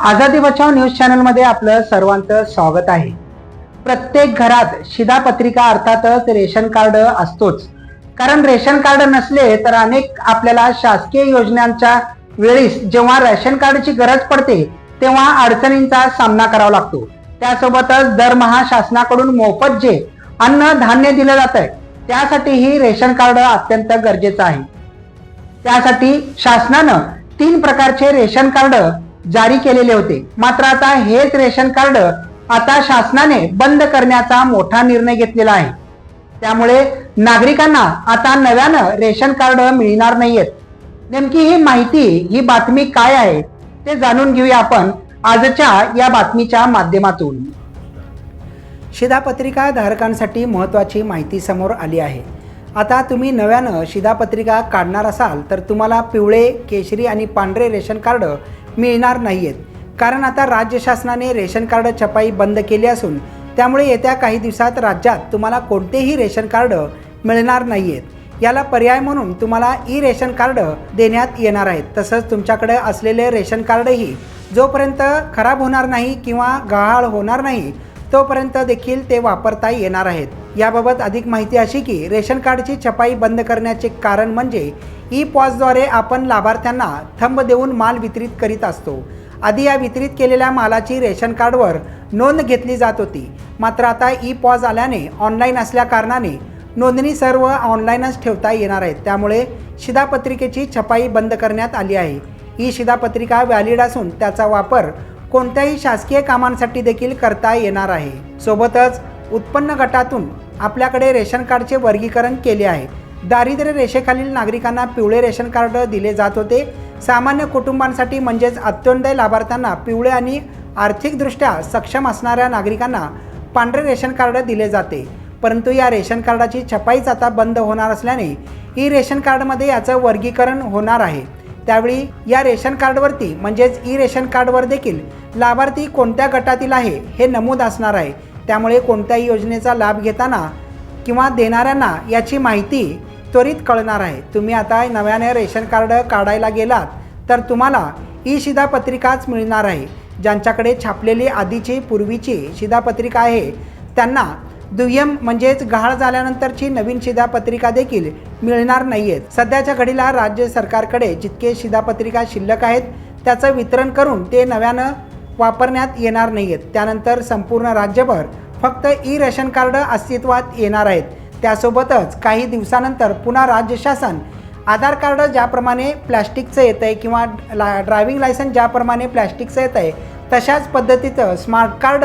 आझादी बचाव न्यूज चॅनलमध्ये आपलं सर्वांचं स्वागत आहे. प्रत्येक घरात शिधापत्रिका अर्थातच रेशन कार्ड असतोच. कारण रेशन कार्ड नसले तर अनेक आपल्याला शासकीय योजनांच्या वेळीस जेव्हा रेशन कार्डची गरज पडते तेव्हा अडचणींचा सामना करावा लागतो. त्यासोबतच दरमहा शासनाकडून मोफत जे अन्न धान्य दिलं जात आहे त्यासाठीही रेशन कार्ड अत्यंत गरजेचं आहे. त्यासाठी शासनानं तीन प्रकारचे रेशन कार्ड जारी केलेले होते. मात्र आता हेच रेशन कार्ड आता शासनाने बंद करण्याचा मोठा निर्णय घेतलेला आहे. त्यामुळे नागरिकांना आता नव्यानं रेशन कार्ड मिळणार नाहीयेत. नेमकी ही माहिती ही बातमी काय आहे ते जाणून घेऊया आपण आजच्या या बातमीच्या माध्यमातून. शिधापत्रिका धारकांसाठी महत्त्वाची माहिती समोर आली आहे. आता तुम्ही नव्यानं शिधापत्रिका काढणार असाल तर तुम्हाला पिवळे केशरी आणि पांढरे रेशन कार्ड मिळणार नाही आहेत कारण आता राज्य शासनाने रेशन कार्ड छपाई बंद केली असून त्यामुळे येत्या काही दिवसात राज्यात तुम्हाला कोणतेही रेशन कार्ड मिळणार नाही आहेत याला पर्याय म्हणून तुम्हाला ई रेशन कार्ड देण्यात येणार आहेत. तसंच तुमच्याकडे असलेले रेशन कार्डही जोपर्यंत खराब होणार नाही किंवा गहाळ होणार नाही तोपर्यंत देखील ते वापरता येणार आहेत. याबाबत अधिक माहिती अशी की रेशन कार्डची छपाई बंद करण्याचे कारण म्हणजे ई पॉजद्वारे आपण लाभार्थ्यांना थंब देऊन माल वितरित करीत असतो. आधी या वितरित केलेल्या मालाची रेशन कार्डवर नोंद घेतली जात होती. मात्र आता ई पॉज आल्याने ऑनलाईन असल्या कारणाने नोंदणी सर्व ऑनलाईनच ठेवता येणार आहेत. त्यामुळे शिधापत्रिकेची छपाई बंद करण्यात आली आहे. ही शिधापत्रिका व्हॅलिड असून त्याचा वापर कोणत्याही शासकीय कामांसाठी देखील करता येणार आहे. सोबतच उत्पन्न गटातून आपल्याकडे रेशन कार्डचे वर्गीकरण केले आहे. दारिद्र्य रेषेखालील नागरिकांना पिवळे रेशन कार्ड दिले जात होते. सामान्य कुटुंबांसाठी म्हणजेच अत्योदय लाभार्थ्यांना पिवळे आणि आर्थिकदृष्ट्या सक्षम असणाऱ्या नागरिकांना पांढरे रेशन कार्ड दिले जाते. परंतु या रेशन कार्डाची छपाईच आता बंद होणार असल्याने ई रेशन कार्डमध्ये याचं वर्गीकरण होणार आहे. त्यावेळी या रेशन कार्डवरती म्हणजेच ई रेशन कार्डवर देखील लाभार्थी कोणत्या गटातील आहे हे नमूद असणार आहे. त्यामुळे कोणत्याही योजनेचा लाभ घेताना किंवा देणाऱ्यांना याची माहिती त्वरित कळणार आहे. तुम्ही आता नव्याने रेशन कार्ड काढायला गेलात तर तुम्हाला ई शिधापत्रिकाच मिळणार आहे. ज्यांच्याकडे छापलेली आधीची पूर्वीची शिधापत्रिका आहे त्यांना दुय्यम म्हणजेच गहाळ झाल्यानंतरची नवीन शिधापत्रिका देखील मिळणार नाही आहेत सध्याच्या घडीला राज्य सरकारकडे जितके शिधापत्रिका शिल्लक आहेत त्याचं वितरण करून ते नव्यानं वापरण्यात येणार नाही आहेत त्यानंतर संपूर्ण राज्यभर फक्त ई रेशन कार्ड अस्तित्वात येणार आहेत. त्यासोबतच काही दिवसानंतर पुन्हा राज्य शासन आधार कार्ड ज्याप्रमाणे प्लॅस्टिकचं येतं आहे किंवा ला ड्रायव्हिंग लायसन्स ज्याप्रमाणे प्लॅस्टिकचं येतं आहे तशाच पद्धतीचं स्मार्ट कार्ड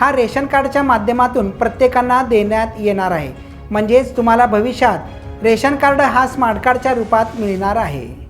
हा रेशन कार्डच्या माध्यमातून प्रत्येकांना देण्यात येणार आहे. म्हणजेच तुम्हाला भविष्यात रेशन कार्ड हा स्मार्ट कार्डच्या रूपात मिळणार आहे.